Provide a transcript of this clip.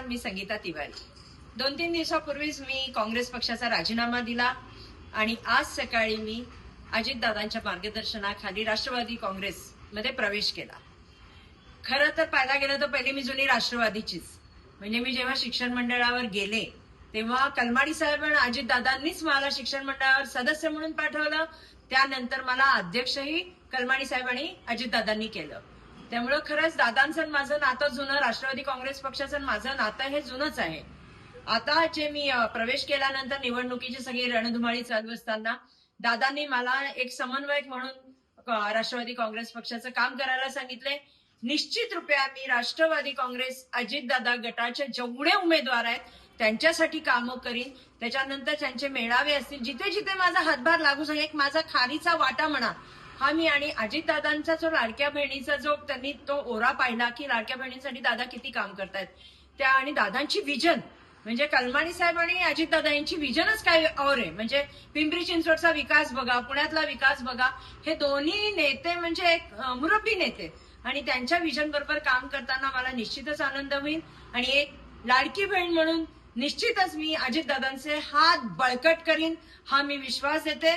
मी संगीता तिवारी. दोन तीन दिवसापूर्वीच मी काँग्रेस पक्षाचा राजीनामा दिला आणि आज सकाळी मी अजितदादांच्या मार्गदर्शनाखाली राष्ट्रवादी काँग्रेसमध्ये प्रवेश केला. खरं तर पाहायला गेलं तर पहिले मी जुनी राष्ट्रवादीचीच. म्हणजे मी जेव्हा शिक्षण मंडळावर गेले तेव्हा कलमाडी साहेब आणि अजितदादांनीच मला शिक्षण मंडळावर सदस्य म्हणून पाठवलं. त्यानंतर मला अध्यक्षही कलमाडी साहेब आणि अजितदादांनी केलं. त्यामुळं खरंच दादांचं माझं नातं जुनं राष्ट्रवादी काँग्रेस पक्षाचं माझं नातं हे जुनंच आहे. आता जे मी प्रवेश केल्यानंतर निवडणुकीची सगळी रणधुमाळी चालू असताना दादांनी मला एक समन्वयक म्हणून राष्ट्रवादी काँग्रेस पक्षाचं काम करायला सांगितले. निश्चित रुपया मी राष्ट्रवादी काँग्रेस अजितदादा गटाचे जेवढे उमेदवार आहेत त्यांच्यासाठी कामं करीन. त्याच्यानंतर त्यांचे मेळावे असतील जिथे जिथे माझा हातभार लागू शकेल एक माझा खारीचा वाटा म्हणा हा मी आणि अजितदादांचा जो लाडक्या बहिणीचा जो त्यांनी तो ओरा पाहिला की लाडक्या बहिणींसाठी दादा किती काम करतायत. त्या आणि दादांची विजन. म्हणजे कलमाणी साहेब आणि अजितदादा यांची विजनच काय और आहे. म्हणजे पिंपरी चिंचवडचा विकास बघा पुण्यातला विकास बघा हे दोन्ही नेते म्हणजे एक मुरब्बी नेते. आणि त्यांच्या विजन बरोबर काम करताना मला निश्चितच आनंद होईल. आणि एक लाडकी बहीण म्हणून निश्चितच मी अजितदादांचे हात बळकट करीन हा मी विश्वास देते.